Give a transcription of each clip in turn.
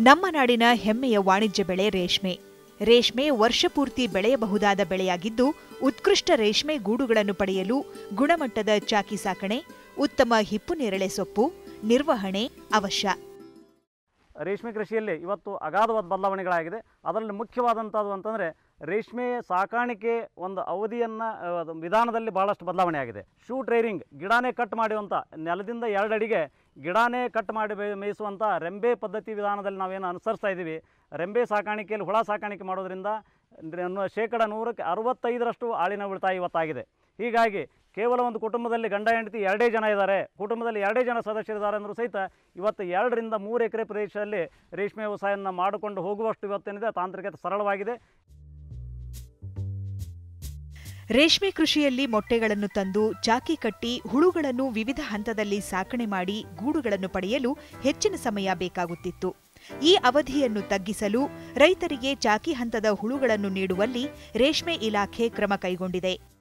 ನಮ್ಮ ನಾಡಿನ ಹೆಮ್ಮೆಯ ವಾಣಿಜ್ಯ ಬೆಳೆ ರೇಷ್ಮೆ. ರೇಷ್ಮೆ ವರ್ಷಪೂರ್ತಿ ಬೆಳೆಯಬಹುದಾದ ಬೆಳೆಯಾಗಿದ್ದು, ಉತ್ಕೃಷ್ಟ ರೇಷ್ಮೆ ಗೂಡುಗಳನ್ನು ಪಡೆಯಲು ಗುಣಮಟ್ಟದ ಚಾಕಿ ಸಾಕಣೆ, ಉತ್ತಮ ಹಿಪ್ಪು ನೇರಳೆ ಸೊಪ್ಪು ನಿರ್ವಹಣೆ ಅವಶ್ಯ. ರೇಷ್ಮೆ ಕೃಷಿಯಲ್ಲಿ ಇವತ್ತು ಅಗಾಧವಾದ ಬದಲಾವಣೆಗಳಾಗಿದೆ. ಅದರಲ್ಲಿ ಮುಖ್ಯವಾದಂಥದ್ದು ಅಂತಂದರೆ ರೇಷ್ಮೆ ಸಾಕಾಣಿಕೆ ಒಂದು ಅವಧಿಯನ್ನು ವಿಧಾನದಲ್ಲಿ ಭಾಳಷ್ಟು ಬದಲಾವಣೆ ಆಗಿದೆ. ಶೂ ಟ್ರೈರಿಂಗ್, ಗಿಡಾನೇ ಕಟ್ ಮಾಡುವಂಥ ನೆಲದಿಂದ ಎರಡು ಅಡಿಗೆ ಗಿಡಾನೇ ಕಟ್ ಮಾಡಿ ಮೇಯಿಸುವಂಥ ರೆಂಬೆ ಪದ್ಧತಿ ವಿಧಾನದಲ್ಲಿ ನಾವೇನು ಅನುಸರಿಸ್ತಾ ಇದ್ದೀವಿ. ರೆಂಬೆ ಸಾಕಾಣಿಕೆಯಲ್ಲಿ ಹುಳ ಸಾಕಾಣಿಕೆ ಮಾಡೋದ್ರಿಂದ ಶೇಕಡ ನೂರಕ್ಕೆ ಅರವತ್ತೈದರಷ್ಟು ಆಳಿನ ಉಳಿತಾಯ ಇವತ್ತಾಗಿದೆ. ಹೀಗಾಗಿ ಕೇವಲ ಒಂದು ಕುಟುಂಬದಲ್ಲಿ ಗಂಡ, ಹೆಂಡತಿ ಎರಡೇ ಜನ ಇದ್ದಾರೆ. ಕುಟುಂಬದಲ್ಲಿ ಎರಡೇ ಜನ ಸದಸ್ಯರಿದ್ದಾರೆ ಅಂದರೂ ಸಹಿತ ಇವತ್ತು ಎರಡರಿಂದ ಮೂರು ಎಕರೆ ಪ್ರದೇಶದಲ್ಲಿ ರೇಷ್ಮೆ ವ್ಯವಸಾಯವನ್ನು ಮಾಡಿಕೊಂಡು ಹೋಗುವಷ್ಟು ಇವತ್ತೇನಿದೆ ತಾಂತ್ರಿಕತೆ ಸರಳವಾಗಿದೆ. ರೇಷ್ಮೆ ಕೃಷಿಯಲ್ಲಿ ಮೊಟ್ಟೆಗಳನ್ನು ತಂದು ಚಾಕಿ ಕಟ್ಟಿ ಹುಳುಗಳನ್ನು ವಿವಿಧ ಹಂತದಲ್ಲಿ ಸಾಕಣೆ ಮಾಡಿ ಗೂಡುಗಳನ್ನು ಪಡೆಯಲು ಹೆಚ್ಚಿನ ಸಮಯ ಬೇಕಾಗುತ್ತಿತ್ತು. ಈ ಅವಧಿಯನ್ನು ತಗ್ಗಿಸಲು ರೈತರಿಗೆ ಚಾಕಿ ಹಂತದ ಹುಳುಗಳನ್ನು ನೀಡುವಲ್ಲಿ ರೇಷ್ಮೆ ಇಲಾಖೆ ಕ್ರಮ ಕೈಗೊಂಡಿದೆ.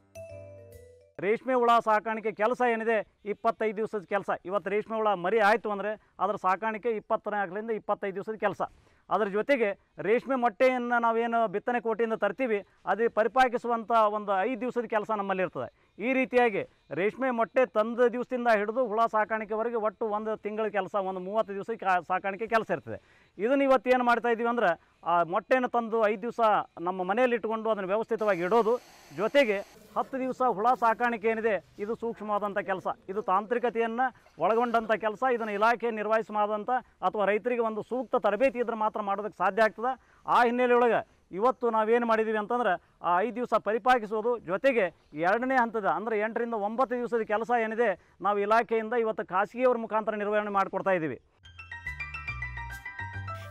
ರೇಷ್ಮೆ ಹುಳ ಸಾಕಾಣಿಕೆ ಕೆಲಸ ಏನಿದೆ, ಇಪ್ಪತ್ತೈದು ದಿವಸದ ಕೆಲಸ. ಇವತ್ತು ರೇಷ್ಮೆ ಹುಳ ಮರಿ ಆಯಿತು ಅಂದರೆ ಅದರ ಸಾಕಾಣಿಕೆ ಇಪ್ಪತ್ನಾಲ್ಕರಿಂದ ಇಪ್ಪತ್ತೈದು ದಿವಸದ ಕೆಲಸ. ಅದರ ಜೊತೆಗೆ ರೇಷ್ಮೆ ಮೊಟ್ಟೆಯನ್ನು ನಾವೇನು ಬಿತ್ತನೆ ಕೋಟೆಯಿಂದ ತರ್ತೀವಿ, ಅದು ಪರಿಪಾಕಿಸುವಂಥ ಒಂದು ಐದು ದಿವಸದ ಕೆಲಸ ನಮ್ಮಲ್ಲಿ ಇರ್ತದೆ ಈ ರೀತಿಯಾಗಿ ರೇಷ್ಮೆ ಮೊಟ್ಟೆ ತಂದ ದಿವಸದಿಂದ ಹಿಡಿದು ಹುಳ ಸಾಕಾಣಿಕೆವರೆಗೆ ಒಟ್ಟು ಒಂದು ತಿಂಗಳ ಕೆಲಸ, ಒಂದು ಮೂವತ್ತು ದಿವಸಕ್ಕೆ ಆ ಸಾಕಾಣಿಕೆ ಕೆಲಸ ಇರ್ತದೆ. ಇದನ್ನು ಇವತ್ತು ಏನು ಮಾಡ್ತಾ ಇದ್ದೀವಿ ಅಂದ್ರೆ, ಆ ಮೊಟ್ಟೆಯನ್ನು ತಂದು ಐದು ದಿವಸ ನಮ್ಮ ಮನೆಯಲ್ಲಿ ಇಟ್ಟುಕೊಂಡು ಅದನ್ನು ವ್ಯವಸ್ಥಿತವಾಗಿ ಇಡೋದು. ಜೊತೆಗೆ ಹತ್ತು ದಿವಸ ಹುಳ ಸಾಕಾಣಿಕೆ ಏನಿದೆ, ಇದು ಸೂಕ್ಷ್ಮವಾದಂಥ ಕೆಲಸ. ಇದು ತಾಂತ್ರಿಕತೆಯನ್ನು ಒಳಗೊಂಡಂಥ ಕೆಲಸ, ಇದನ್ನು ಇಲಾಖೆ ನಿರ್ವಹಿಸಮಾದಂಥ ಅಥವಾ ರೈತರಿಗೆ ಒಂದು ಸೂಕ್ತ ತರಬೇತಿ ಇದ್ರೆ ಮಾತ್ರ ಮಾಡೋದಕ್ಕೆ ಸಾಧ್ಯ ಆಗ್ತದೆ. ಆ ಹಿನ್ನೆಲೆಯೊಳಗೆ ಇವತ್ತು ನಾವೇನು ಮಾಡಿದ್ದೀವಿ ಅಂತಂದ್ರೆ ಆ ಐದು ದಿವಸ ಪರಿಪಾಕಿಸೋದು ಜೊತೆಗೆ ಎರಡನೇ ಹಂತದ ಅಂದರೆ ಎಂಟರಿಂದ ಒಂಬತ್ತು ದಿವಸದ ಕೆಲಸ ಏನಿದೆ ನಾವು ಇಲಾಖೆಯಿಂದ ಇವತ್ತು ಖಾಸಗಿಯವರ ಮುಖಾಂತರ ನಿರ್ವಹಣೆ ಮಾಡಿಕೊಡ್ತಾ ಇದ್ದೀವಿ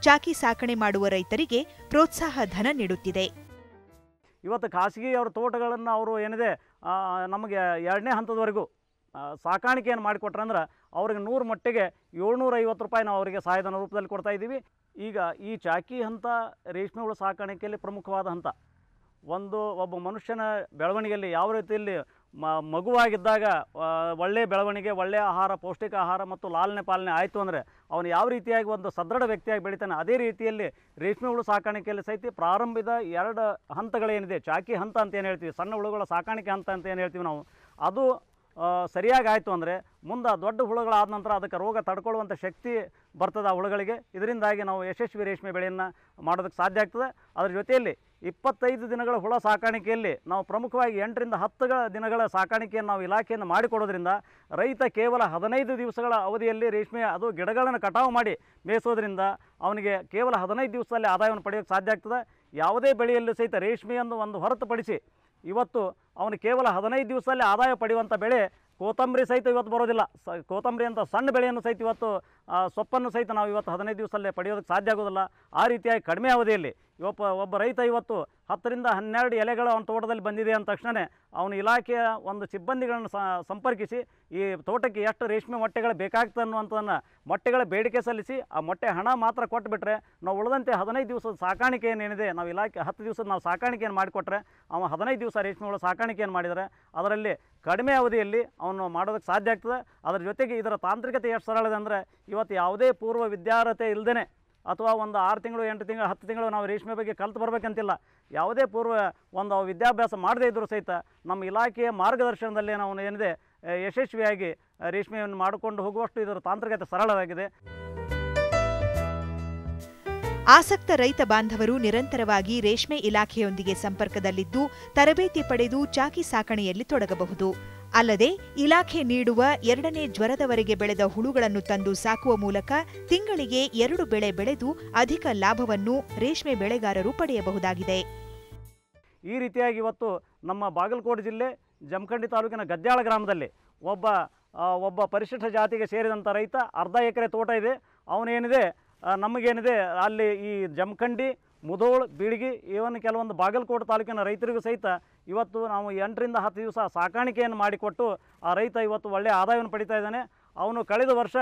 ಚಾಕಿ ಸಾಕಣೆ ಮಾಡುವ ರೈತರಿಗೆ ಪ್ರೋತ್ಸಾಹ ಧನ ನೀಡುತ್ತಿದೆ. ಇವತ್ತು ಖಾಸಗಿ ಅವ್ರ ತೋಟಗಳನ್ನು ಅವರು ಏನಿದೆ ನಮಗೆ ಎರಡನೇ ಹಂತದವರೆಗೂ ಸಾಕಾಣಿಕೆ ಸಾಕಾಣಿಕೆಯನ್ನು ಮಾಡಿಕೊಟ್ರಂದ್ರೆ ಅವ್ರಿಗೆ ನೂರು ಮಟ್ಟಿಗೆ ಏಳ್ನೂರ ಐವತ್ತು ರೂಪಾಯಿ ನಾವು ಅವರಿಗೆ ಸಹಾಯಧನ ರೂಪದಲ್ಲಿ ಕೊಡ್ತಾ ಇದ್ದೀವಿ ಈಗ ಈ ಚಾಕಿ ಹಂತ ರೇಷ್ಮೆ ಹುಳು ಸಾಕಾಣಿಕೆಯಲ್ಲಿ ಪ್ರಮುಖವಾದ ಹಂತ. ಒಂದು ಒಬ್ಬ ಮನುಷ್ಯನ ಬೆಳವಣಿಗೆಯಲ್ಲಿ ಯಾವ ರೀತಿಯಲ್ಲಿ ಮ, ಮಗುವಾಗಿದ್ದಾಗ ಒಳ್ಳೆಯ ಬೆಳವಣಿಗೆ ಒಳ್ಳೆಯ ಆಹಾರ, ಪೌಷ್ಟಿಕ ಆಹಾರ ಮತ್ತು ಲಾಲನೆ ಪಾಲನೆ ಆಯಿತು ಅಂದರೆ ಅವನು ಯಾವ ರೀತಿಯಾಗಿ ಒಂದು ಸದೃಢ ವ್ಯಕ್ತಿಯಾಗಿ ಬೆಳಿತಾನೆ, ಅದೇ ರೀತಿಯಲ್ಲಿ ರೇಷ್ಮೆ ಹುಳು ಸಾಕಾಣಿಕೆಯಲ್ಲಿ ಸಹಿತ ಪ್ರಾರಂಭದ ಎರಡು ಹಂತಗಳೇನಿದೆ. ಚಾಕಿ ಹಂತ ಅಂತ ಏನು ಹೇಳ್ತೀವಿ? ಸಣ್ಣ ಹುಳುಗಳ ಸಾಕಾಣಿಕೆ ಹಂತ ಅಂತ ಏನು ಹೇಳ್ತೀವಿ ನಾವು? ಅದು ಸರಿಯಾಗಿ ಆಯಿತು ಅಂದರೆ ಮುಂದೆ ದೊಡ್ಡ ಹುಳುಗಳಾದ ನಂತರ ಅದಕ್ಕೆ ರೋಗ ತಡ್ಕೊಳ್ಳುವಂಥ ಶಕ್ತಿ ಬರ್ತದೆ ಆ ಹುಳುಗಳಿಗೆ. ಇದರಿಂದಾಗಿ ನಾವು ಯಶಸ್ವಿ ರೇಷ್ಮೆ ಬೆಳೆಯನ್ನು ಮಾಡೋದಕ್ಕೆ ಸಾಧ್ಯ ಆಗ್ತದೆ. ಅದರ ಜೊತೆಯಲ್ಲಿ ಇಪ್ಪತ್ತೈದು ದಿನಗಳ ಹುಳ ಸಾಕಾಣಿಕೆಯಲ್ಲಿ ನಾವು ಪ್ರಮುಖವಾಗಿ ಎಂಟರಿಂದ ಹತ್ತುಗಳ ದಿನಗಳ ಸಾಕಾಣಿಕೆಯನ್ನು ನಾವು ಇಲಾಖೆಯನ್ನು ಮಾಡಿಕೊಡೋದ್ರಿಂದ ರೈತ ಕೇವಲ ಹದಿನೈದು ದಿವಸಗಳ ಅವಧಿಯಲ್ಲಿ ರೇಷ್ಮೆ, ಅದು ಗಿಡಗಳನ್ನು ಕಟಾವು ಮಾಡಿ ಮೇಯಿಸೋದ್ರಿಂದ ಅವನಿಗೆ ಕೇವಲ ಹದಿನೈದು ದಿವಸದಲ್ಲಿ ಆದಾಯವನ್ನು ಪಡೆಯೋಕ್ಕೆ ಸಾಧ್ಯ ಆಗ್ತದೆ. ಯಾವುದೇ ಬೆಳೆಯಲ್ಲೂ ಸಹಿತ ರೇಷ್ಮೆಯನ್ನು ಒಂದು ಹೊರತುಪಡಿಸಿ ಇವತ್ತು ಅವನು ಕೇವಲ ಹದಿನೈದು ದಿವಸದಲ್ಲಿ ಆದಾಯ ಪಡೆಯುವಂಥ ಬೆಳೆ ಕೋತಂಬರಿ ಸಹಿತ ಇವತ್ತು ಬರೋದಿಲ್ಲ. ಸ ಕೋತಂಬರಿ ಅಂತ ಸಣ್ಣ ಬೆಳೆಯನ್ನು ಸಹಿತ ಇವತ್ತು ಸೊಪ್ಪನ್ನು ಸಹಿತ ನಾವು ಇವತ್ತು ಹದಿನೈದು ದಿವಸದಲ್ಲೇ ಪಡೆಯೋದಕ್ಕೆ ಸಾಧ್ಯ ಆಗೋದಿಲ್ಲ. ಆ ರೀತಿಯಾಗಿ ಕಡಿಮೆ ಅವಧಿಯಲ್ಲಿ ಒಬ್ಬ ಒಬ್ಬ ರೈತ ಇವತ್ತು ಹತ್ತರಿಂದ ಹನ್ನೆರಡು ಎಲೆಗಳು ಅವನ ತೋಟದಲ್ಲಿ ಬಂದಿದೆ ಅಂದ ತಕ್ಷಣವೇ ಅವನ ಇಲಾಖೆಯ ಒಂದು ಸಿಬ್ಬಂದಿಗಳನ್ನು ಸಂಪರ್ಕಿಸಿ ಈ ತೋಟಕ್ಕೆ ಎಷ್ಟು ರೇಷ್ಮೆ ಮೊಟ್ಟೆಗಳು ಬೇಕಾಗ್ತದೆ ಅನ್ನುವಂಥದ್ದನ್ನು ಮೊಟ್ಟೆಗಳ ಬೇಡಿಕೆ ಸಲ್ಲಿಸಿ ಆ ಮೊಟ್ಟೆ ಹಣ ಮಾತ್ರ ಕೊಟ್ಟುಬಿಟ್ರೆ ನಾವು ಉಳಿದಂತೆ ಹದಿನೈದು ದಿವಸದ ಸಾಕಾಣಿಕೆ ಏನೇನಿದೆ ನಾವು ಇಲಾಖೆ ಹತ್ತು ದಿವಸದ ನಾವು ಸಾಕಾಣಿಕೆಯನ್ನು ಮಾಡಿಕೊಟ್ರೆ ಅವನು ಹದಿನೈದು ದಿವಸ ರೇಷ್ಮೆಗಳು ಸಾಕಾಣಿಕೆಯನ್ನು ಮಾಡಿದರೆ ಅದರಲ್ಲಿ ಕಡಿಮೆ ಅವಧಿಯಲ್ಲಿ ಅವನು ಮಾಡೋದಕ್ಕೆ ಸಾಧ್ಯ ಆಗ್ತದೆ. ಅದರ ಜೊತೆಗೆ ಇದರ ತಾಂತ್ರಿಕತೆ ಎಷ್ಟು ಸರಳ ಇದೆ ಅಂದರೆ ಇವತ್ತು ಯಾವುದೇ ಪೂರ್ವ ವಿದ್ಯಾರ್ಹತೆ ಇಲ್ಲದೇ ಅಥವಾ ಒಂದು ಆರು ತಿಂಗಳು, ಎಂಟು ತಿಂಗಳು, ಹತ್ತು ತಿಂಗಳು ನಾವು ರೇಷ್ಮೆ ಬಗ್ಗೆ ಕಲ್ತು ಬರಬೇಕಂತಿಲ್ಲ. ಯಾವುದೇ ಪೂರ್ವ ಒಂದು ವಿದ್ಯಾಭ್ಯಾಸ ಮಾಡದೇ ಇದ್ದರೂ ಸಹಿತ ನಮ್ಮ ಇಲಾಖೆಯ ಮಾರ್ಗದರ್ಶನದಲ್ಲಿ ನಾವು ಏನಿದೆ ಯಶಸ್ವಿಯಾಗಿ ರೇಷ್ಮೆಯನ್ನು ಮಾಡಿಕೊಂಡು ಹೋಗುವಷ್ಟು ಇದರ ತಾಂತ್ರಿಕತೆ ಸರಳವಾಗಿದೆ. ಆಸಕ್ತ ರೈತ ಬಾಂಧವರು ನಿರಂತರವಾಗಿ ರೇಷ್ಮೆ ಇಲಾಖೆಯೊಂದಿಗೆ ಸಂಪರ್ಕದಲ್ಲಿದ್ದು, ತರಬೇತಿ ಪಡೆದು ಚಾಕಿ ಸಾಕಣೆಯಲ್ಲಿ ತೊಡಗಬಹುದು. ಅಲ್ಲದೆ ಇಲಾಖೆ ನೀಡುವ ಎರಡನೇ ಜ್ವರದವರೆಗೆ ಬೆಳೆದ ಹುಳುಗಳನ್ನು ತಂದು ಸಾಕುವ ಮೂಲಕ ತಿಂಗಳಿಗೆ ಎರಡು ಬೆಳೆ ಬೆಳೆದು ಅಧಿಕ ಲಾಭವನ್ನು ರೇಷ್ಮೆ ಬೆಳೆಗಾರರು ಪಡೆಯಬಹುದಾಗಿದೆ. ಈ ರೀತಿಯಾಗಿ ಇವತ್ತು ನಮ್ಮ ಬಾಗಲಕೋಟೆ ಜಿಲ್ಲೆ ಜಮಖಂಡಿ ತಾಲೂಕಿನ ಗದ್ದಾಳ ಗ್ರಾಮದಲ್ಲಿ ಒಬ್ಬ ಒಬ್ಬ ಪರಿಶಿಷ್ಟ ಜಾತಿಗೆ ಸೇರಿದಂಥ ರೈತ ಅರ್ಧ ಎಕರೆ ತೋಟ ಇದೆ. ಅವನೇನಿದೆ ನಮಗೇನಿದೆ, ಅಲ್ಲಿ ಈ ಜಮಖಂಡಿ ಮುಧೋಳ್, ಬೀಳ್ಗಿ ಇವನ್ ಕೆಲವೊಂದು ಬಾಗಲಕೋಟೆ ತಾಲೂಕಿನ ರೈತರಿಗೂ ಸಹಿತ ಇವತ್ತು ನಾವು ಎಂಟರಿಂದ ಹತ್ತು ದಿವಸ ಸಾಕಾಣಿಕೆಯನ್ನು ಮಾಡಿಕೊಟ್ಟು ಆ ರೈತ ಇವತ್ತು ಒಳ್ಳೆಯ ಆದಾಯವನ್ನು ಪಡಿತಾ ಇದ್ದಾನೆ. ಅವನು ಕಳೆದ ವರ್ಷ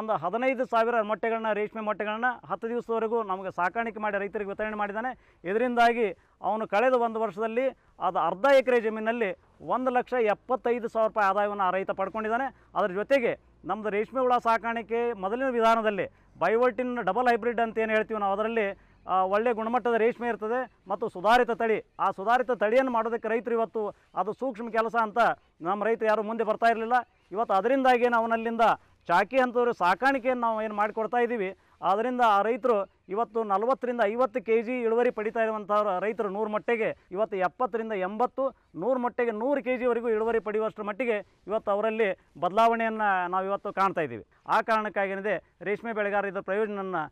ಒಂದು ಹದಿನೈದು ಸಾವಿರ ಮೊಟ್ಟೆಗಳನ್ನ, ರೇಷ್ಮೆ ಮೊಟ್ಟೆಗಳನ್ನ ಹತ್ತು ದಿವಸದವರೆಗೂ ನಮಗೆ ಸಾಕಾಣಿಕೆ ಮಾಡಿ ರೈತರಿಗೆ ವಿತರಣೆ ಮಾಡಿದ್ದಾನೆ. ಇದರಿಂದಾಗಿ ಅವನು ಕಳೆದ ಒಂದು ವರ್ಷದಲ್ಲಿ ಅದು ಅರ್ಧ ಎಕರೆ ಜಮೀನಲ್ಲಿ ಒಂದು ಲಕ್ಷ ಎಪ್ಪತ್ತೈದು ಸಾವಿರ ರೂಪಾಯಿ ಆದಾಯವನ್ನು ಆ ರೈತ ಪಡ್ಕೊಂಡಿದ್ದಾನೆ. ಅದರ ಜೊತೆಗೆ ನಮ್ಮದು ರೇಷ್ಮೆ ಹುಳ ಸಾಕಾಣಿಕೆ ಮೊದಲಿನ ವಿಧಾನದಲ್ಲಿ ಬಯೋಟಿನ್ ಡಬಲ್ ಹೈಬ್ರಿಡ್ ಅಂತ ಏನು ಹೇಳ್ತೀವಿ ನಾವು ಅದರಲ್ಲಿ ಆ, ಒಳ್ಳೆ ಗುಣಮಟ್ಟದ ರೇಷ್ಮೆ ಇರ್ತದೆ ಮತ್ತು ಸುಧಾರಿತ ತಳಿ. ಆ ಸುಧಾರಿತ ತಳಿಯನ್ನು ಮಾಡೋದಕ್ಕೆ ರೈತರು ಇವತ್ತು ಅದು ಸೂಕ್ಷ್ಮ ಕೆಲಸ ಅಂತ ನಮ್ಮ ರೈತರು ಯಾರು ಮುಂದೆ ಬರ್ತಾ ಇರಲಿಲ್ಲ. ಇವತ್ತು ಅದರಿಂದಾಗಿ ನಾವು ಅಲ್ಲಿಂದ ಚಾಕಿ ಅಂಥವ್ರು ಸಾಕಾಣಿಕೆಯನ್ನು ನಾವು ಏನು ಮಾಡಿಕೊಡ್ತಾ ಇದ್ದೀವಿ. ಆದ್ದರಿಂದ ಆ ರೈತರು ಇವತ್ತು ನಲವತ್ತರಿಂದ ಐವತ್ತು ಕೆ ಜಿ ಇಳುವರಿ ಪಡಿತಾ ಇರುವಂಥವ್ರು ರೈತರು ನೂರು ಮಟ್ಟಿಗೆ ಇವತ್ತು ಎಪ್ಪತ್ತರಿಂದ ಎಂಬತ್ತು, ನೂರು ಮಟ್ಟಿಗೆ ನೂರು ಕೆ ಜಿವರೆಗೂ ಇಳುವರಿ ಪಡೆಯುವಷ್ಟರ ಮಟ್ಟಿಗೆ ಇವತ್ತು ಅವರಲ್ಲಿ ಬದಲಾವಣೆಯನ್ನು ನಾವು ಇವತ್ತು ಕಾಣ್ತಾ ಇದ್ದೀವಿ. ಆ ಕಾರಣಕ್ಕಾಗೇನಿದೆ ರೇಷ್ಮೆ ಬೆಳೆಗಾರ ಇದರ ಪ್ರಯೋಜನವನ್ನು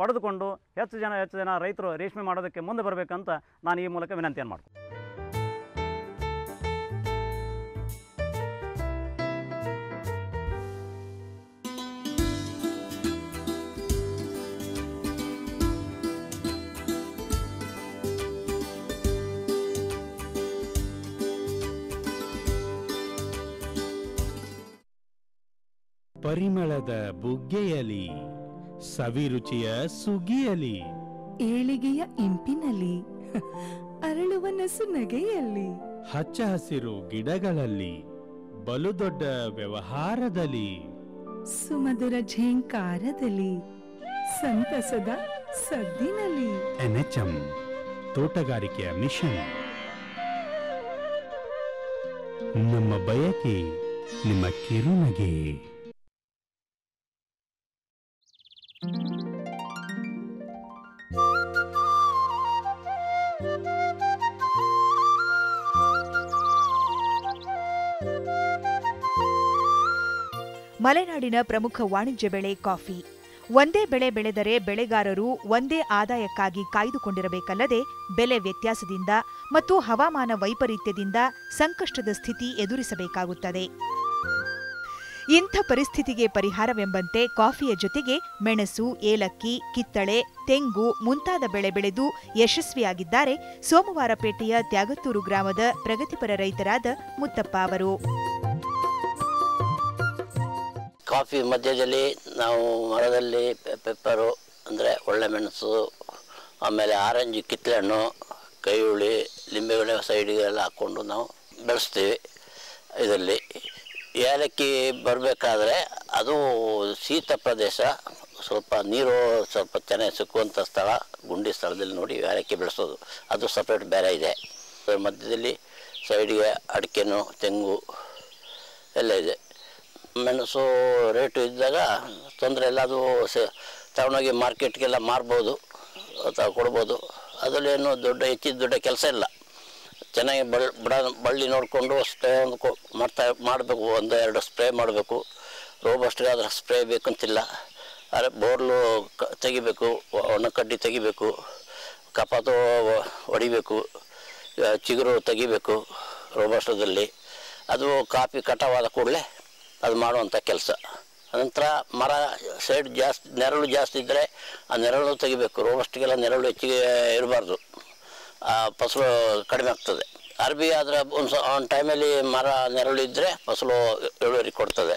ಪಡೆದುಕೊಂಡು ಹೆಚ್ಚು ಜನ ಹೆಚ್ಚು ಜನ ರೈತರು ರೇಷ್ಮೆ ಮಾಡೋದಕ್ಕೆ ಮುಂದೆ ಬರಬೇಕಂತ ನಾನು ಈ ಮೂಲಕ ವಿನಂತಿಯನ್ನು ಮಾಡ್ತೀನಿ ಪರಿಮಳದ ಬುಗ್ಗೆಯಲಿ ಸವಿರುಚಿಯ ಸುಗಿಯಲಿ ಏಳಿಗೆಯ ಇಂಪಿನಲ್ಲಿ ಅರಳುವ ನಸು ನಗೆಯಲ್ಲಿ. ಹಚ್ಚ ಹಸಿರು ಗಿಡಗಳಲ್ಲಿ ಬಲು ದೊಡ್ಡ ವ್ಯವಹಾರದಲ್ಲಿ. ಸುಮಧುರ ಝೇಂಕಾರದಲ್ಲಿ ಸಂತಸದ ಸದ್ದಿನಲ್ಲಿ. ಎನ್ಎಚ್ಎಂ ತೋಟಗಾರಿಕೆಯ ಮಿಷನ್. ನಮ್ಮ ಬಯಕೆ ನಿಮ್ಮ ಕಿರುನಗೆ. ಮಲೆನಾಡಿನ ಪ್ರಮುಖ ವಾಣಿಜ್ಯ ಬೆಳೆ ಕಾಫಿ. ಒಂದೇ ಬೆಳೆ ಬೆಳೆದರೆ ಬೆಳೆಗಾರರು ಒಂದೇ ಆದಾಯಕ್ಕಾಗಿ ಕಾಯ್ದುಕೊಂಡಿರಬೇಕಲ್ಲದೆ ಬೆಲೆ ವ್ಯತ್ಯಾಸದಿಂದ ಮತ್ತು ಹವಾಮಾನ ವೈಪರೀತ್ಯದಿಂದ ಸಂಕಷ್ಟದ ಸ್ಥಿತಿ ಎದುರಿಸಬೇಕಾಗುತ್ತದೆ. ಇಂಥ ಪರಿಸ್ಥಿತಿಗೆ ಪರಿಹಾರವೆಂಬಂತೆ ಕಾಫಿಯ ಜೊತೆಗೆ ಮೆಣಸು, ಏಲಕ್ಕಿ, ಕಿತ್ತಳೆ, ತೆಂಗು ಮುಂತಾದ ಬೆಳೆ ಬೆಳೆದು ಯಶಸ್ವಿಯಾಗಿದ್ದಾರೆ ಸೋಮವಾರಪೇಟೆಯ ತ್ಯಾಗತ್ತೂರು ಗ್ರಾಮದ ಪ್ರಗತಿಪರ ರೈತರಾದ ಮುತ್ತಪ್ಪ ಅವರು. ಕಾಫಿ ಮಧ್ಯದಲ್ಲಿ ನಾವು ಮರದಲ್ಲಿ ಪೆಪ್ಪರು, ಅಂದರೆ ಒಳ್ಳೆ ಮೆಣಸು, ಆಮೇಲೆ ಆರೆಂಜ್ ಕಿತ್ತಳೆ ಹಣ್ಣು ಕೈ ಹುಳಿ ಲಿಂಬೆಗಡೆ ಸೈಡಿಗೆ ಎಲ್ಲ ಹಾಕ್ಕೊಂಡು ನಾವು ಬೆಳೆಸ್ತೀವಿ ಇದರಲ್ಲಿ. ಏಲಕ್ಕಿ ಬರಬೇಕಾದ್ರೆ ಅದು ಶೀತ ಪ್ರದೇಶ. ಸ್ವಲ್ಪ ನೀರು, ಸ್ವಲ್ಪ ಚೆನ್ನಾಗಿ ಸಿಕ್ಕುವಂಥ ಸ್ಥಳ, ಗುಂಡಿ ಸ್ಥಳದಲ್ಲಿ ನೋಡಿ ಏಲಕ್ಕಿ ಬೆಳೆಸೋದು. ಅದು ಸಪ್ರೇಟ್ ಬೇರೆ ಇದೆ. ಮಧ್ಯದಲ್ಲಿ ಸೈಡಿಗೆ ಅಡಿಕೆನು, ತೆಂಗು ಎಲ್ಲ ಇದೆ. ಮೆಣಸು ರೇಟು ಇದ್ದಾಗ ತೊಂದರೆ ಇಲ್ಲ, ಅದು ತಗೊಂಡೋಗಿ ಮಾರ್ಕೆಟ್ಗೆಲ್ಲ ಮಾರ್ಬೋದು ಕೊಡ್ಬೋದು. ಅದರಲ್ಲೇನು ದೊಡ್ಡ ಹೆಚ್ಚಿದ ದೊಡ್ಡ ಕೆಲಸ ಇಲ್ಲ. ಚೆನ್ನಾಗಿ ಬಳ್ ಬಡ ಬಳ್ಳಿ ನೋಡಿಕೊಂಡು ಸ್ಪ್ರೇ ಒಂದು ಕೊ ಮಾಡ್ತಾ ಮಾಡಬೇಕು, ಒಂದು ಎರಡು ಸ್ಪ್ರೇ ಮಾಡಬೇಕು. ರೋಬಸ್ಟ್ಗೆ ಅದರ ಸ್ಪ್ರೇ ಬೇಕಂತಿಲ್ಲ. ಆದರೆ ಬೋರ್ಲು ಕ ತೆಗಿಬೇಕು ಒಣಕಡ್ಡಿ ತೆಗಿಬೇಕು, ಕಪಾತು ಹೊಡಿಬೇಕು ಚಿಗುರು ತೆಗಿಬೇಕು ರೋಬಸ್ಟದಲ್ಲಿ. ಅದು ಕಾಫಿ ಕಟಾವಾದ ಕೂಡಲೇ ಅದು ಮಾಡುವಂಥ ಕೆಲಸ. ನಂತರ ಮರ ಸೈಡ್ ಜಾಸ್ತಿ, ನೆರಳು ಜಾಸ್ತಿ ಇದ್ದರೆ ಆ ನೆರಳು ತೆಗಿಬೇಕು. ರೋಬಸ್ಟ್ಗೆಲ್ಲ ನೆರಳು ಹೆಚ್ಚಿಗೆ ಇರಬಾರ್ದು. ಆ ಫಸಲು ಕಡಿಮೆ ಆಗ್ತದೆ. ಅರ್ಬಿ ಆದರೆ ಒಂದು ಒಂದು ಟೈಮಲ್ಲಿ ಮರ ನೆರಳು ಇದ್ದರೆ ಫಸಲು ಇಳುವರಿ ಕೊಡ್ತದೆ.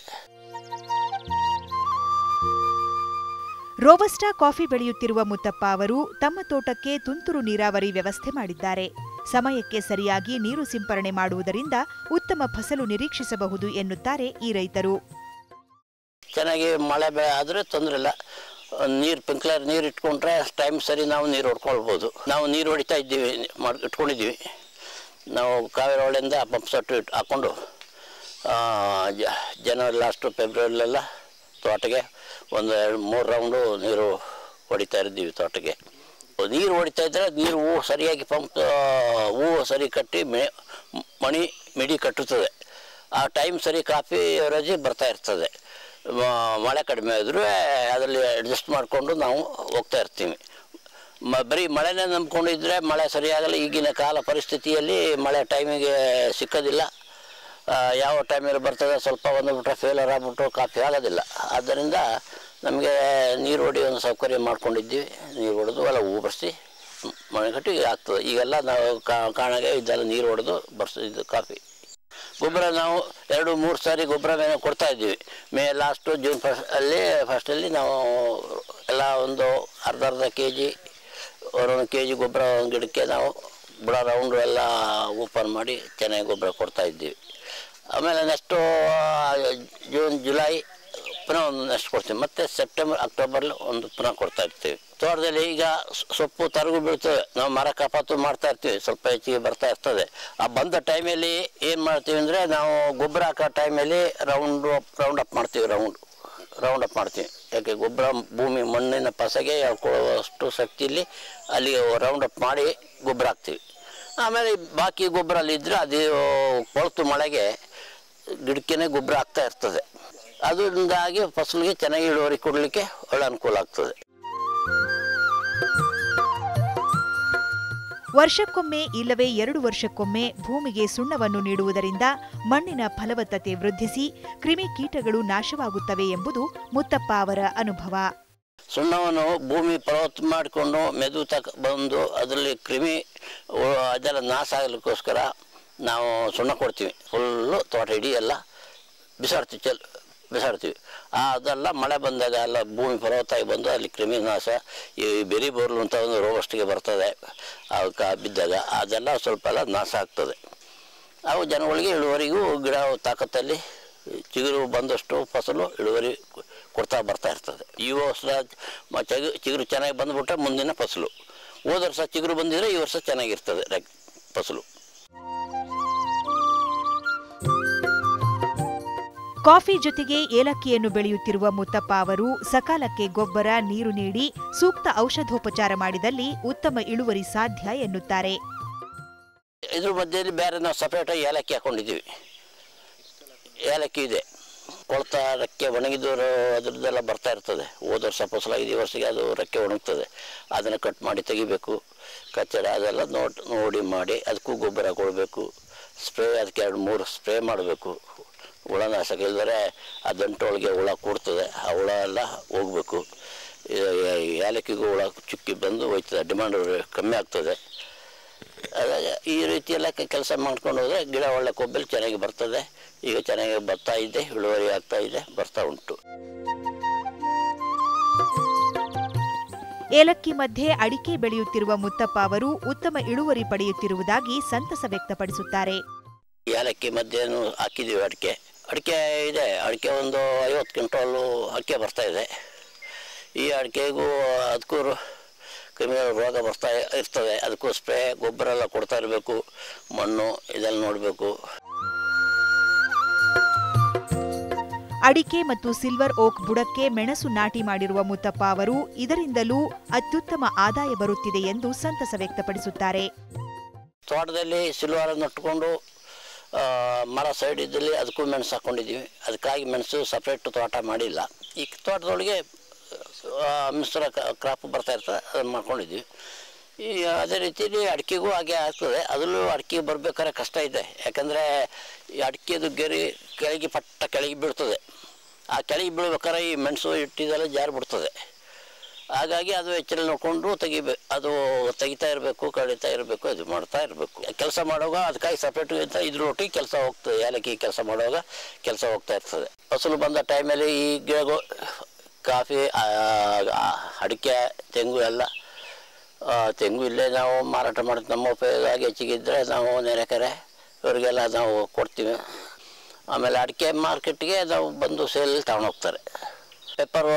ರೋಬಸ್ಟಾ ಕಾಫಿ ಬೆಳೆಯುತ್ತಿರುವ ಮುತ್ತಪ್ಪ ಅವರು ತಮ್ಮ ತೋಟಕ್ಕೆ ತುಂತುರು ನೀರಾವರಿ ವ್ಯವಸ್ಥೆ ಮಾಡಿದ್ದಾರೆ. ಸಮಯಕ್ಕೆ ಸರಿಯಾಗಿ ನೀರು ಸಿಂಪರಣೆ ಮಾಡುವುದರಿಂದ ಉತ್ತಮ ಫಸಲು ನಿರೀಕ್ಷಿಸಬಹುದು ಎನ್ನುತ್ತಾರೆ ಈ ರೈತರು. ಚೆನ್ನಾಗಿ ಮಳೆ ಆದರೆ ತೊಂದರೆ ಇಲ್ಲ. ನೀರು ಪಿಂಕ್ಲರ್ ನೀರು ಇಟ್ಕೊಂಡ್ರೆ ಟೈಮ್ ಸರಿ ನಾವು ನೀರು ಹೊಡ್ಕೊಳ್ಬೋದು. ನಾವು ನೀರು ಹೊಡಿತಾ ಇದ್ದೀವಿ, ಮಾಡಿ ಇಟ್ಕೊಂಡಿದ್ದೀವಿ. ನಾವು ಕಾವೇರಿ ಹೊಳೆಯಿಂದ ಪಂಪ್ ಸೆಟ್ ಇಟ್ ಹಾಕ್ಕೊಂಡು ಜನವರಿ ಲಾಸ್ಟು ಫೆಬ್ರವರಿಲೆಲ್ಲ ತೋಟಕ್ಕೆ ಒಂದು ಎರಡು ಮೂರು ರೌಂಡು ನೀರು ಹೊಡಿತಾ ಇದ್ದೀವಿ ತೋಟಕ್ಕೆ. ನೀರು ಹೊಡಿತಾ ಇದ್ದರೆ ನೀರು ಹೂವು ಸರಿಯಾಗಿ ಪಂಪ್ ಹೂವು ಸರಿ ಕಟ್ಟಿ ಮೆ, ಮಣಿ, ಮಿಡಿ ಕಟ್ಟುತ್ತದೆ. ಆ ಟೈಮ್ ಸರಿ ಕಾಫಿ ರಜೆ ಬರ್ತಾ ಇರ್ತದೆ. ಮಳೆ ಕಡಿಮೆ ಆದರೂ ಅದರಲ್ಲಿ ಅಡ್ಜಸ್ಟ್ ಮಾಡಿಕೊಂಡು ನಾವು ಹೋಗ್ತಾ ಇರ್ತೀವಿ. ಮ, ಬರೀ ಮಳೆನೇ ನಂಬ್ಕೊಂಡಿದ್ರೆ ಮಳೆ ಸರಿಯಾಗಲ್ಲ. ಈಗಿನ ಕಾಲ ಪರಿಸ್ಥಿತಿಯಲ್ಲಿ ಮಳೆ ಟೈಮಿಗೆ ಸಿಕ್ಕೋದಿಲ್ಲ. ಯಾವ ಟೈಮಲ್ಲಿ ಬರ್ತದೆ ಸ್ವಲ್ಪ ಬಂದುಬಿಟ್ರೆ ಫೇಲರ್ ಆಗಿಬಿಟ್ಟು ಕಾಫಿ ಆಗೋದಿಲ್ಲ. ಆದ್ದರಿಂದ ನಮಗೆ ನೀರು ಹೊಡೆಯೋ ಒಂದು ಸೌಕರ್ಯ ಮಾಡ್ಕೊಂಡಿದ್ದೀವಿ. ನೀರು ಹೊಡೆದು ಎಲ್ಲ ಹೂ ಬರ್ಸಿ ಮನೆ ಕಟ್ಟಿ ಆಗ್ತದೆ. ಈಗೆಲ್ಲ ನಾವು ಕಾಣಗೆ ಇದೆಲ್ಲ ನೀರು ಹೊಡೆದು ಬರ್ಸಿದ್ದು ಕಾಫಿ. ಗೊಬ್ಬರ ನಾವು ಎರಡು, ಮೂರು ಸಾರಿ ಗೊಬ್ಬರ ಕೊಡ್ತಾ ಇದ್ದೀವಿ. ಮೇ ಲಾಸ್ಟು ಜೂನ್ ಫಸ್ಟ್ ಅಲ್ಲಿ ಫಸ್ಟಲ್ಲಿ ನಾವು ಎಲ್ಲ ಒಂದು ಅರ್ಧ ಅರ್ಧ ಕೆ ಜಿ ಒಂದೊಂದು ಕೆ ಜಿ ಗೊಬ್ಬರ, ಒಂದು ಗಿಡಕ್ಕೆ ನಾವು ಬುಡ ರೌಂಡು ಎಲ್ಲ ಓಪನ್ ಮಾಡಿ ಚೆನ್ನಾಗಿ ಗೊಬ್ಬರ ಕೊಡ್ತಾ ಇದ್ದೀವಿ. ಆಮೇಲೆ ನೆಕ್ಸ್ಟು ಜೂನ್ ಜುಲೈ ಪುನಃ ಒಂದು ಕೊಡ್ತೀವಿ. ಮತ್ತೆ ಸೆಪ್ಟೆಂಬರ್ ಅಕ್ಟೋಬರ್ಲಿ ಒಂದು ಪುನಃ ಕೊಡ್ತಾ ಇರ್ತೀವಿ. ತೋಟದಲ್ಲಿ ಈಗ ಸೊಪ್ಪು ತರಗು ಬೀಳ್ತದೆ. ನಾವು ಮರ ಕಪಾತು ಮಾಡ್ತಾ ಇರ್ತೀವಿ. ಸ್ವಲ್ಪ ಹೆಚ್ಚಿಗೆ ಬರ್ತಾ ಇರ್ತದೆ. ಆ ಬಂದ ಟೈಮಲ್ಲಿ ಏನು ಮಾಡ್ತೀವಿ ಅಂದರೆ ನಾವು ಗೊಬ್ಬರ ಹಾಕೋ ಟೈಮಲ್ಲಿ ರೌಂಡ್ ರೌಂಡ್ ಅಪ್ ಮಾಡ್ತೀವಿ ರೌಂಡ್ ರೌಂಡ್ ಅಪ್ ಮಾಡ್ತೀವಿ. ಯಾಕೆ ಗೊಬ್ಬರ ಭೂಮಿ ಮಣ್ಣಿನ ಪಸಗೆ ಅಷ್ಟು ಶಕ್ತಿಯಲ್ಲಿ ಅಲ್ಲಿ ರೌಂಡ್ ಅಪ್ ಮಾಡಿ ಗೊಬ್ಬರ ಹಾಕ್ತೀವಿ. ಆಮೇಲೆ ಬಾಕಿ ಗೊಬ್ಬರ ಅಲ್ಲಿ ಇದ್ದರೆ ಅದು ಕೊಳತು ಮಳೆಗೆ ಗಿಡಕ್ಕೆ ಗೊಬ್ಬರ ಆಗ್ತಾ ಇರ್ತದೆ. ಅದರಿಂದಾಗಿ ಫಸಲಿಗೆ ಚೆನ್ನಾಗಿ ಇಳುವರಿ ಕೊಡಲಿಕ್ಕೆ ಒಳ್ಳೆ ಅನುಕೂಲ ಆಗ್ತದೆ. ವರ್ಷಕ್ಕೊಮ್ಮೆ ಇಲ್ಲವೇ ಎರಡು ವರ್ಷಕ್ಕೊಮ್ಮೆ ಭೂಮಿಗೆ ಸುಣ್ಣವನ್ನು ನೀಡುವುದರಿಂದ ಮಣ್ಣಿನ ಫಲವತ್ತತೆ ವೃದ್ಧಿಸಿ ಕ್ರಿಮಿ ಕೀಟಗಳು ನಾಶವಾಗುತ್ತವೆ ಎಂಬುದು ಮುತ್ತಪ್ಪ ಅವರ ಅನುಭವ. ಸುಣ್ಣವನ್ನು ಭೂಮಿ ಫಲವತ್ತು ಮಾಡಿಕೊಂಡು ಮೆದು ತಕ ಬಂದು ಅದರಲ್ಲಿ ಕ್ರಿಮಿ ಅದರ ಅದೆಲ್ಲ ನಾಶ ಆಗಲಿಕ್ಕೋಸ್ಕರ ನಾವು ಸುಣ್ಣ ಕೊಡ್ತೀವಿ. ಫುಲ್ಲು ತೋಟ ಇಡೀ ಎಲ್ಲ ಬಿಸಾಡ್ತೀವಿ ಚೆಲ್ ಬಿಸಾಡ್ತೀವಿ. ಆ, ಅದೆಲ್ಲ ಮಳೆ ಬಂದಾಗ ಎಲ್ಲ ಭೂಮಿ ಫಲವತ್ತಾಗಿ ಬಂದು ಅಲ್ಲಿ ಕ್ರಿಮಿನಾಶ, ಈ ಬೆರಿ ಬೋರ್ಲು ಅಂತ ಒಂದು ರೋಗಷ್ಟಿಗೆ ಬರ್ತದೆ. ಅವಕ್ಕೆ ಬಿದ್ದಾಗ ಅದೆಲ್ಲ ಸ್ವಲ್ಪ ಎಲ್ಲ ನಾಶ ಆಗ್ತದೆ. ಅವು ಜನಗಳಿಗೆ ಇಳುವರಿಗೂ ಗಿಡ ತಾಕತ್ತಲ್ಲಿ ಚಿಗುರು ಬಂದಷ್ಟು ಫಸಲು ಇಳುವರಿ ಕೊಡ್ತಾ ಬರ್ತಾ ಇರ್ತದೆ. ಈ ವರ್ಷ ಚಗು ಚಿಗು, ಚಿಗುರು ಚೆನ್ನಾಗಿ ಬಂದುಬಿಟ್ರೆ ಮುಂದಿನ ಫಸಲು. ಹೋದ ವರ್ಷ ಚಿಗುರು ಬಂದಿದ್ರೆ ಈ ವರ್ಷ ಚೆನ್ನಾಗಿರ್ತದೆ ಫಸಲು. ಕಾಫಿ ಜೊತೆಗೆ ಏಲಕ್ಕಿಯನ್ನು ಬೆಳೆಯುತ್ತಿರುವ ಮುತ್ತಪ್ಪ ಅವರು ಸಕಾಲಕ್ಕೆ ಗೊಬ್ಬರ, ನೀರು ನೀಡಿ ಸೂಕ್ತ ಔಷಧೋಪಚಾರ ಮಾಡಿದಲ್ಲಿ ಉತ್ತಮ ಇಳುವರಿ ಸಾಧ್ಯ ಎನ್ನುತ್ತಾರೆ. ಇದ್ರ ಮಧ್ಯದಲ್ಲಿ ಬೇರೆ ನಾವು ಸಪ್ರೇಟಾಗಿ ಏಲಕ್ಕಿ ಹಾಕೊಂಡಿದ್ದೀವಿ. ಏಲಕ್ಕಿ ಇದೆ. ಕೊಳ್ತಾ ರೆಕ್ಕೆ ಒಣಗಿದವರು ಅದರದ್ದೆಲ್ಲ ಬರ್ತಾ ಇರ್ತದೆ. ಹೋದ ವರ್ಷ ಫಸಲಾಗಿದೆ, ಈ ವರ್ಷಕ್ಕೆ ಅದು ರೆಕ್ಕೆ ಒಣಗ್ತದೆ. ಅದನ್ನು ಕಟ್ ಮಾಡಿ ತೆಗಿಬೇಕು. ಕಚ್ಚಡ ಅದೆಲ್ಲ ನೋಡಿ ನೋಡಿ ಮಾಡಿ ಅದಕ್ಕೂ ಗೊಬ್ಬರ ಕೊಡಬೇಕು ಸ್ಪ್ರೇ ಅದಕ್ಕೆ ಎರಡು ಮೂರು ಸ್ಪ್ರೇ ಮಾಡಬೇಕು. ಹುಳನಾಶಕ ಇಲ್ಲದರೆ ಆ ದಂಟೊಳಗೆ ಹುಳ ಕೂಡ್ತದೆ. ಆ ಹುಳ ಎಲ್ಲ ಹೋಗ್ಬೇಕು. ಏಲಕ್ಕಿಗೂ ಹುಳ ಚುಕ್ಕಿ ಬಂದು ಹೋಯ್ತದೆ. ಡಿಮಾಂಡ್ ಕಮ್ಮಿ ಆಗ್ತದೆ. ಅದಾಗ ಈ ರೀತಿ ಎಲ್ಲ ಕೆಲಸ ಮಾಡ್ಕೊಂಡು ಹೋದರೆ ಗಿಡ ಒಳ್ಳೆ ಕೊಬ್ಬಲ್ಲಿ ಚೆನ್ನಾಗಿ ಬರ್ತದೆ. ಈಗ ಚೆನ್ನಾಗಿ ಬರ್ತಾ ಇದೆ ಇಳುವರಿ ಆಗ್ತಾ ಇದೆ ಬರ್ತಾ ಉಂಟು. ಏಲಕ್ಕಿ ಮಧ್ಯೆ ಅಡಿಕೆ ಬೆಳೆಯುತ್ತಿರುವ ಮುತ್ತಪ್ಪ ಅವರು ಉತ್ತಮ ಇಳುವರಿ ಪಡೆಯುತ್ತಿರುವುದಾಗಿ ಸಂತಸ ವ್ಯಕ್ತಪಡಿಸುತ್ತಾರೆ. ಏಲಕ್ಕಿ ಮಧ್ಯೆನೂ ಹಾಕಿದ್ದೀವಿ ಅಡಿಕೆ. ಅಡಿಕೆ ಇದೆ. ಅಡಿಕೆ ಒಂದು ಐವತ್ತು ಕ್ವಿಂಟಾಲು ಅಡಿಕೆ ಬರ್ತಾ ಇದೆ. ಈ ಅಡಿಕೆಗೂ ಅದಕ್ಕೂ ಕ್ರಿಮಿ ರೋಗ ಬರ್ತಾ ಇರ್ತವೆ ಅದಕ್ಕೂ ಸ್ಪ್ರೇ ಗೊಬ್ಬರ ಎಲ್ಲ ಕೊಡ್ತಾ ಇರಬೇಕು. ಮಣ್ಣು ಇದೆಲ್ಲ ನೋಡಬೇಕು. ಅಡಿಕೆ ಮತ್ತು ಸಿಲ್ವರ್ ಓಕ್ ಬುಡಕ್ಕೆ ಮೆಣಸು ನಾಟಿ ಮಾಡಿರುವ ಮುತ್ತಪ್ಪ ಅವರು ಇದರಿಂದಲೂ ಅತ್ಯುತ್ತಮ ಆದಾಯ ಬರುತ್ತಿದೆ ಎಂದು ಸಂತಸ ವ್ಯಕ್ತಪಡಿಸುತ್ತಾರೆ. ತೋಟದಲ್ಲಿ ಸಿಲ್ವರ್ ನಟ್ಕೊಂಡು ಆ, ಮರ ಸೈಡ್ ಇದ್ದಲ್ಲಿ ಅದಕ್ಕೂ ಮೆಣಸು ಹಾಕ್ಕೊಂಡಿದ್ದೀವಿ ಅದಕ್ಕಾಗಿ ಮೆಣಸು ಸಪ್ರೇಟ್ ತೋಟ ಮಾಡಿಲ್ಲ. ಈ ತೋಟದೊಳಗೆ ಮಿಶ್ರ ಕ್ರಾಪ್ ಬರ್ತಾ ಇರ್ತದೆ, ಅದನ್ನು ಮಾಡ್ಕೊಂಡಿದ್ದೀವಿ. ಈ, ಅದೇ ರೀತಿಯಲ್ಲಿ ಅಡಿಕೆಗೂ ಹಾಗೆ ಆಗ್ತದೆ. ಅದರಲ್ಲೂ ಅಡಿಕೆ ಬರಬೇಕಾದ್ರೆ ಕಷ್ಟ ಇದೆ. ಯಾಕಂದರೆ ಈ ಅಡಿಕೆದು ಗೆರಿ ಕೆಳಗೆ ಪಟ್ಟ ಕೆಳಗೆ ಬೀಳ್ತದೆ. ಆ ಕೆಳಗೆ ಬೀಳ್ಬೇಕಾದ್ರೆ ಈ ಮೆಣಸು ಇಟ್ಟಿದೆಲ್ಲ ಜಾರಿ ಬಿಡ್ತದೆ. ಹಾಗಾಗಿ ಅದು ಎಚ್ಚರ ನೋಡಿಕೊಂಡು ತೆಗಿಬೇಕು ಅದು ತೆಗಿತಾ ಇರಬೇಕು ಕಡಿತಾ ಇರಬೇಕು, ಇದು ಮಾಡ್ತಾ ಇರಬೇಕು. ಕೆಲಸ ಮಾಡುವಾಗ ಅದಕ್ಕಾಗಿ ಸಪ್ರೇಟ್ ಇದ್ರೊಟ್ಟಿಗೆ ಕೆಲಸ ಹೋಗ್ತದೆ. ಏಲಕ್ಕಿ ಕೆಲಸ ಮಾಡುವಾಗ ಕೆಲಸ ಹೋಗ್ತಾ ಇರ್ತದೆ. ಫಸಲು ಬಂದ ಟೈಮಲ್ಲಿ ಈ ಗಿಡಗಳು ಕಾಫಿ ಅಡಿಕೆ, ತೆಂಗು ಎಲ್ಲ ತೆಂಗು ಇಲ್ಲೇ ನಾವು ಮಾರಾಟ ಮಾಡೋದು ನಮ್ಮ ಉಪಯೋಗ ಹೆಚ್ಚಿಗಿದ್ದರೆ ನಾವು ನೆರೆಕೆರೆ ಇವರಿಗೆಲ್ಲ ನಾವು ಕೊಡ್ತೀವಿ. ಆಮೇಲೆ ಅಡಿಕೆ ಮಾರ್ಕೆಟ್ಗೆ ನಾವು ಬಂದು ಸೇಲ್ ತಗೊಂಡು ಹೋಗ್ತಾರೆ. ಪೆಪ್ಪರ್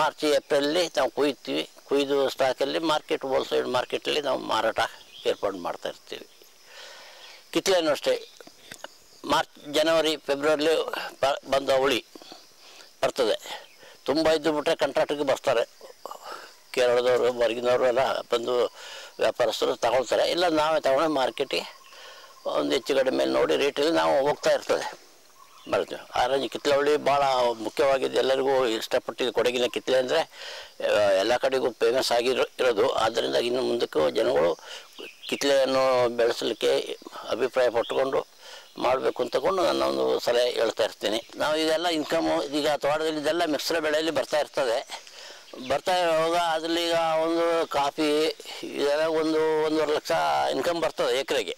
ಮಾರ್ಚ್, ಏಪ್ರಿಲಲ್ಲಿ ನಾವು ಕುಯ್ತೀವಿ. ಕುಯ್ದು ಸ್ಟಾಕಲ್ಲಿ ಮಾರ್ಕೆಟ್ ಹೋಲ್ಸೇಲ್ ಮಾರ್ಕೆಟಲ್ಲಿ ನಾವು ಮಾರಾಟ ಏರ್ಪಾಡು ಮಾಡ್ತಾ ಇರ್ತೀವಿ. ಕಿತ್ಲೆನೂ ಅಷ್ಟೇ. ಮಾರ್ಚ್, ಜನವರಿ, ಫೆಬ್ರವರಿಲಿ ಬಂದ ಹುಳಿ ಬರ್ತದೆ. ತುಂಬ ಇದ್ದು ಬಿಟ್ಟರೆ ಕಂಟ್ರಾಕ್ಟಿಗೆ ಬರ್ತಾರೆ. ಕೇರಳದವರು, ಹೊರಗಿನವರು ಎಲ್ಲ ಬಂದು ವ್ಯಾಪಾರಸ್ಥರು ತಗೊಳ್ತಾರೆ. ಇಲ್ಲ, ನಾವೇ ತಗೊಂಡು ಮಾರ್ಕೆಟಿಗೆ ಒಂದು ಹೆಚ್ಚು ಕಡಿಮೆ ನೋಡಿ ರೇಟಲ್ಲಿ ನಾವು ಹೋಗ್ತಾ ಇರ್ತದೆ ಬರ್ತೀವಿ ಆರೆಂಜ್ ಕಿತ್ತಳೆ ಭಾಳ ಮುಖ್ಯವಾಗಿದ್ದು ಎಲ್ಲರಿಗೂ ಇಷ್ಟಪಟ್ಟಿದ್ದು ಕೊಡಗಿನ ಕಿತ್ತಳೆ ಅಂದರೆ ಎಲ್ಲ ಕಡೆಗೂ ಫೇಮಸ್ ಆಗಿರೋ ಇರೋದು. ಆದ್ದರಿಂದ ಇನ್ನು ಮುಂದಕ್ಕೂ ಜನಗಳು ಕಿತ್ಲೆಯನ್ನು ಬೆಳೆಸಲಿಕ್ಕೆ ಅಭಿಪ್ರಾಯ ಪಟ್ಟುಕೊಂಡು ಮಾಡಬೇಕು ಅಂತಕೊಂಡು ನನ್ನ ಒಂದು ಸಲಹೆ ಹೇಳ್ತಾ ಇರ್ತೀನಿ. ನಾವು ಇದೆಲ್ಲ ಇನ್ಕಮು ಈಗ ತೋಟದಲ್ಲಿ ಇದೆಲ್ಲ ಮಿಶ್ರ ಬೆಳೆಯಲ್ಲಿ ಬರ್ತಾ ಇರ್ತದೆ. ಬರ್ತಾ ಇರುವಾಗ ಅದರಲ್ಲಿ ಈಗ ಒಂದು ಕಾಫಿ, ಇದೆಲ್ಲ ಒಂದು ಒಂದೂವರೆ ಲಕ್ಷ ಇನ್ಕಮ್ ಬರ್ತದೆ ಎಕರೆಗೆ.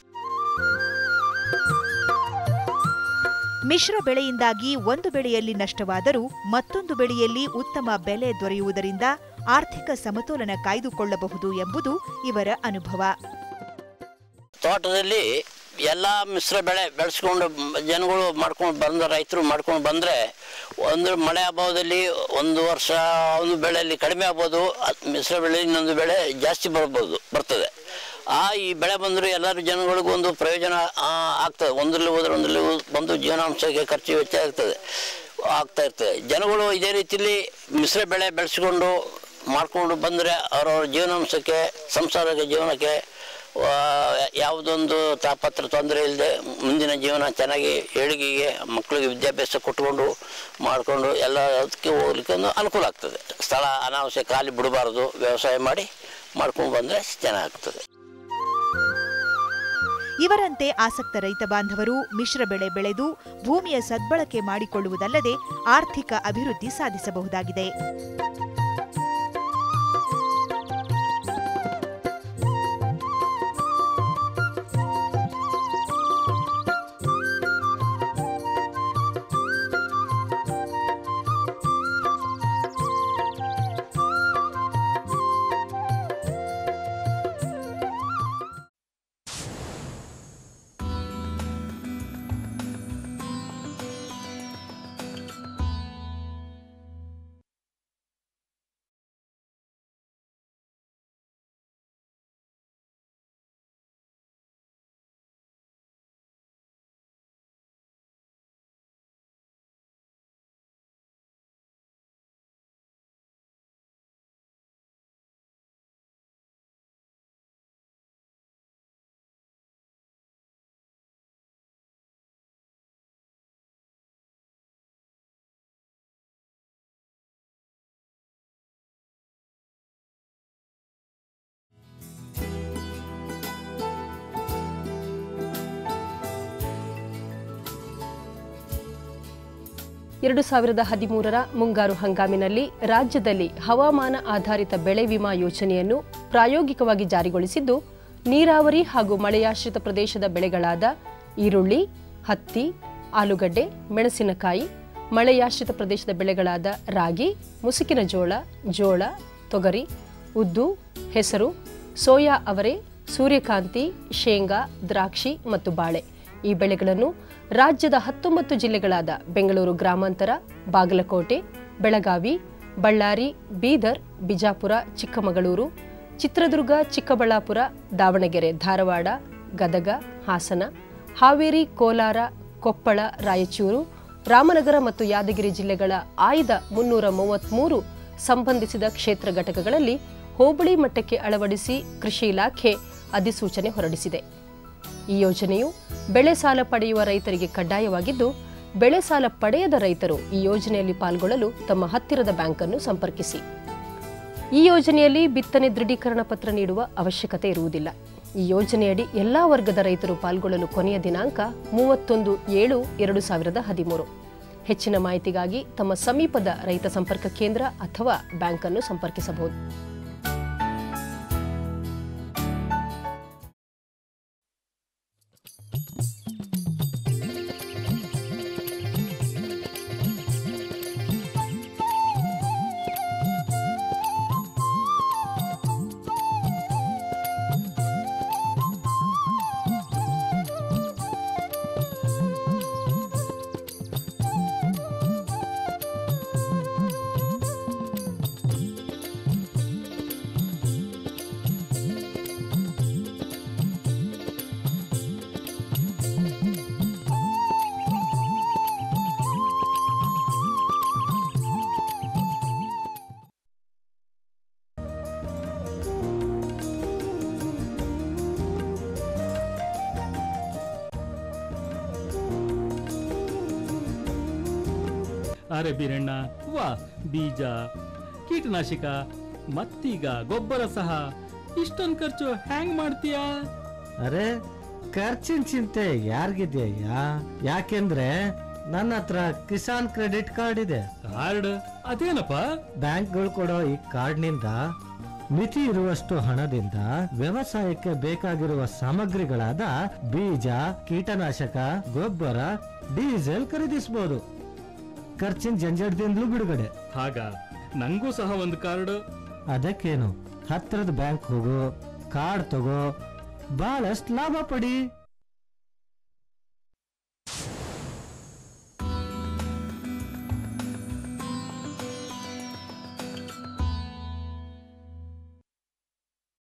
ಮಿಶ್ರ ಬೆಳೆಯಿಂದಾಗಿ ಒಂದು ಬೆಳೆಯಲ್ಲಿ ನಷ್ಟವಾದರೂ ಮತ್ತೊಂದು ಬೆಳೆಯಲ್ಲಿ ಉತ್ತಮ ಬೆಲೆ ದೊರೆಯುವುದರಿಂದ ಆರ್ಥಿಕ ಸಮತೋಲನ ಕಾಯ್ದುಕೊಳ್ಳಬಹುದು ಎಂಬುದು ಇವರ ಅನುಭವ. ತೋಟದಲ್ಲಿ ಎಲ್ಲ ಮಿಶ್ರ ಬೆಳೆ ಬೆಳೆಸ್ಕೊಂಡು ಜನಗಳು ಮಾಡ್ಕೊಂಡು ಬಂದ ರೈತರು ಮಾಡ್ಕೊಂಡು ಬಂದರೆ ಒಂದು ಮಳೆ ಅಭಾವದಲ್ಲಿ ಒಂದು ವರ್ಷ ಒಂದು ಬೆಳೆಯಲ್ಲಿ ಕಡಿಮೆ ಆಗ್ಬೋದು ಮಿಶ್ರ ಬೆಳೆ ಇನ್ನೊಂದು ಬೆಳೆ ಜಾಸ್ತಿ ಬರ್ಬೋದು, ಬರ್ತದೆ. ಆ ಈ ಬೆಳೆ ಬಂದರೂ ಎಲ್ಲರೂ ಜನಗಳಿಗೂ ಒಂದು ಪ್ರಯೋಜನ ಆಗ್ತದೆ. ಒಂದರಲ್ಲಿ ಹೋದ್ರೆ ಒಂದರಲ್ಲಿ ಬಂದು ಜೀವನಾಂಶಕ್ಕೆ ಖರ್ಚು ವೆಚ್ಚ ಆಗ್ತದೆ, ಆಗ್ತಾ ಇರ್ತದೆ. ಜನಗಳು ಇದೇ ರೀತಿಯಲ್ಲಿ ಮಿಶ್ರ ಬೆಳೆ ಬೆಳೆಸ್ಕೊಂಡು ಮಾಡಿಕೊಂಡು ಬಂದರೆ ಅವರವ್ರ ಜೀವನಾಂಶಕ್ಕೆ, ಸಂಸಾರಕ್ಕೆ, ಜೀವನಕ್ಕೆ ಯಾವುದೊಂದು ತಾಪತ್ರ ತೊಂದರೆ ಇಲ್ಲದೆ ಮುಂದಿನ ಜೀವನ ಚೆನ್ನಾಗಿ ಏಳಿಗೆಗೆ ಮಕ್ಕಳಿಗೆ ವಿದ್ಯಾಭ್ಯಾಸ ಕೊಟ್ಕೊಂಡು ಮಾಡಿಕೊಂಡು ಎಲ್ಲ ಅದಕ್ಕೆ ಹೋಗ್ಲಿಕ್ಕೆ ಒಂದು ಅನುಕೂಲ ಆಗ್ತದೆ. ಸ್ಥಳ ಅನಾವಶ್ಯ ಖಾಲಿ ಬಿಡಬಾರ್ದು, ವ್ಯವಸಾಯ ಮಾಡಿ ಮಾಡ್ಕೊಂಡು ಬಂದರೆ ಚೆನ್ನಾಗ್ತದೆ ಇವರಂತೆ ಆಸಕ್ತ ರೈತ ಬಾಂಧವರು ಮಿಶ್ರ ಬೆಳೆ ಬೆಳೆದು ಭೂಮಿಯ ಸದ್ಬಳಕೆ ಮಾಡಿಕೊಳ್ಳುವುದಲ್ಲದೆ ಆರ್ಥಿಕ ಅಭಿವೃದ್ಧಿ ಸಾಧಿಸಬಹುದಾಗಿದೆ. ಎರಡು ಸಾವಿರದ ಹದಿಮೂರರ ಮುಂಗಾರು ಹಂಗಾಮಿನಲ್ಲಿ ರಾಜ್ಯದಲ್ಲಿ ಹವಾಮಾನ ಆಧಾರಿತ ಬೆಳೆ ವಿಮಾ ಯೋಜನೆಯನ್ನು ಪ್ರಾಯೋಗಿಕವಾಗಿ ಜಾರಿಗೊಳಿಸಿದ್ದು, ನೀರಾವರಿ ಹಾಗೂ ಮಳೆಯಾಶ್ರಿತ ಪ್ರದೇಶದ ಬೆಳೆಗಳಾದ ಈರುಳ್ಳಿ, ಹತ್ತಿ, ಆಲೂಗಡ್ಡೆ, ಮೆಣಸಿನಕಾಯಿ, ಮಳೆಯಾಶ್ರಿತ ಪ್ರದೇಶದ ಬೆಳೆಗಳಾದ ರಾಗಿ, ಮುಸುಕಿನ ಜೋಳ ಜೋಳ, ತೊಗರಿ, ಉದ್ದು, ಹೆಸರು, ಸೋಯಾ ಅವರೆ, ಸೂರ್ಯಕಾಂತಿ, ಶೇಂಗಾ, ದ್ರಾಕ್ಷಿ ಮತ್ತು ಬಾಳೆ ಈ ಬೆಳೆಗಳನ್ನು ರಾಜ್ಯದ ಹತ್ತೊಂಬತ್ತು ಜಿಲ್ಲೆಗಳಾದ ಬೆಂಗಳೂರು ಗ್ರಾಮಾಂತರ, ಬಾಗಲಕೋಟೆ, ಬೆಳಗಾವಿ, ಬಳ್ಳಾರಿ, ಬೀದರ್, ಬಿಜಾಪುರ, ಚಿಕ್ಕಮಗಳೂರು, ಚಿತ್ರದುರ್ಗ, ಚಿಕ್ಕಬಳ್ಳಾಪುರ, ದಾವಣಗೆರೆ, ಧಾರವಾಡ, ಗದಗ, ಹಾಸನ, ಹಾವೇರಿ, ಕೋಲಾರ, ಕೊಪ್ಪಳ, ರಾಯಚೂರು, ರಾಮನಗರ ಮತ್ತು ಯಾದಗಿರಿ ಜಿಲ್ಲೆಗಳ ಆಯ್ದ ಮುನ್ನೂರ ಮೂವತ್ತ್ಮೂರು ಸಂಬಂಧಿಸಿದ ಕ್ಷೇತ್ರ ಘಟಕಗಳಲ್ಲಿ ಹೋಬಳಿ ಮಟ್ಟಕ್ಕೆ ಅಳವಡಿಸಿ ಕೃಷಿ ಇಲಾಖೆ ಅಧಿಸೂಚನೆ ಹೊರಡಿಸಿದೆ. ಈ ಯೋಜನೆಯು ಬೆಳೆ ಸಾಲ ಪಡೆಯುವ ರೈತರಿಗೆ ಕಡ್ಡಾಯವಾಗಿದ್ದು, ಬೆಳೆ ಸಾಲ ಪಡೆಯದ ರೈತರು ಈ ಯೋಜನೆಯಲ್ಲಿ ಪಾಲ್ಗೊಳ್ಳಲು ತಮ್ಮ ಹತ್ತಿರದ ಬ್ಯಾಂಕ್ ಅನ್ನು ಸಂಪರ್ಕಿಸಿ. ಈ ಯೋಜನೆಯಲ್ಲಿ ಬಿತ್ತನೆ ದೃಢೀಕರಣ ಪತ್ರ ನೀಡುವ ಅವಶ್ಯಕತೆ ಇರುವುದಿಲ್ಲ. ಈ ಯೋಜನೆಯಡಿ ಎಲ್ಲಾ ವರ್ಗದ ರೈತರು ಪಾಲ್ಗೊಳ್ಳಲು ಕೊನೆಯ ದಿನಾಂಕ ಮೂವತ್ತೊಂದು ಏಳು ಎರಡು ಸಾವಿರದ ಹದಿಮೂರು. ಹೆಚ್ಚಿನ ಮಾಹಿತಿಗಾಗಿ ತಮ್ಮ ಸಮೀಪದ ರೈತ ಸಂಪರ್ಕ ಕೇಂದ್ರ ಅಥವಾ ಬ್ಯಾಂಕ್ ಅನ್ನು ಸಂಪರ್ಕಿಸಬಹುದು. ಅರೆ ಬೀರಣ್ಣ ವಾ ಬೀಜ ಕೀಟನಾಶಕ ಮತ್ತೀಗ ಗೊಬ್ಬರ ಸಹ. ಇಷ್ಟೊಂದು ಖರ್ಚು ಹ್ಯಾಂಗ್ ಮಾಡ್ತೀಯಾ? ಅರೆ ಖರ್ಚಿನ ಚಿಂತೆ ಯಾರಿಗಿದೆಯಾ ಯಾಕೆಂದ್ರೆ ನನ್ನ ಹತ್ರ ಕಿಸಾನ್ ಕ್ರೆಡಿಟ್ ಕಾರ್ಡ್ ಇದೆ. ಕಾರ್ಡ್? ಅದೇನಪ್ಪ? ಬ್ಯಾಂಕ್ಗಳು ಕೊಡೋ ಈ ಕಾರ್ಡ್ನಿಂದ ಮಿತಿ ಇರುವಷ್ಟು ಹಣದಿಂದ ವ್ಯವಸಾಯಕ್ಕೆ ಬೇಕಾಗಿರುವ ಸಾಮಗ್ರಿಗಳಾದ ಬೀಜ ಕೀಟನಾಶಕ ಗೊಬ್ಬರ ಡೀಸೆಲ್ ಖರೀದಿಸಬಹುದು ಖರ್ಚಿನ ಜಂಜಡದಿಂದಲೂ ಬಿಡುಗಡೆ. ಹಾಗ? ನಂಗೂ ಸಹ ಒಂದು ಕಾರ್ಡ್. ಅದಕ್ಕೇನು? ಹತ್ತಿರದ ಬ್ಯಾಂಕ್ ಹೋಗೋ ಕಾರ್ಡ್ ತಗೋ ಬಹಳಷ್ಟು ಲಾಭ ಪಡಿ.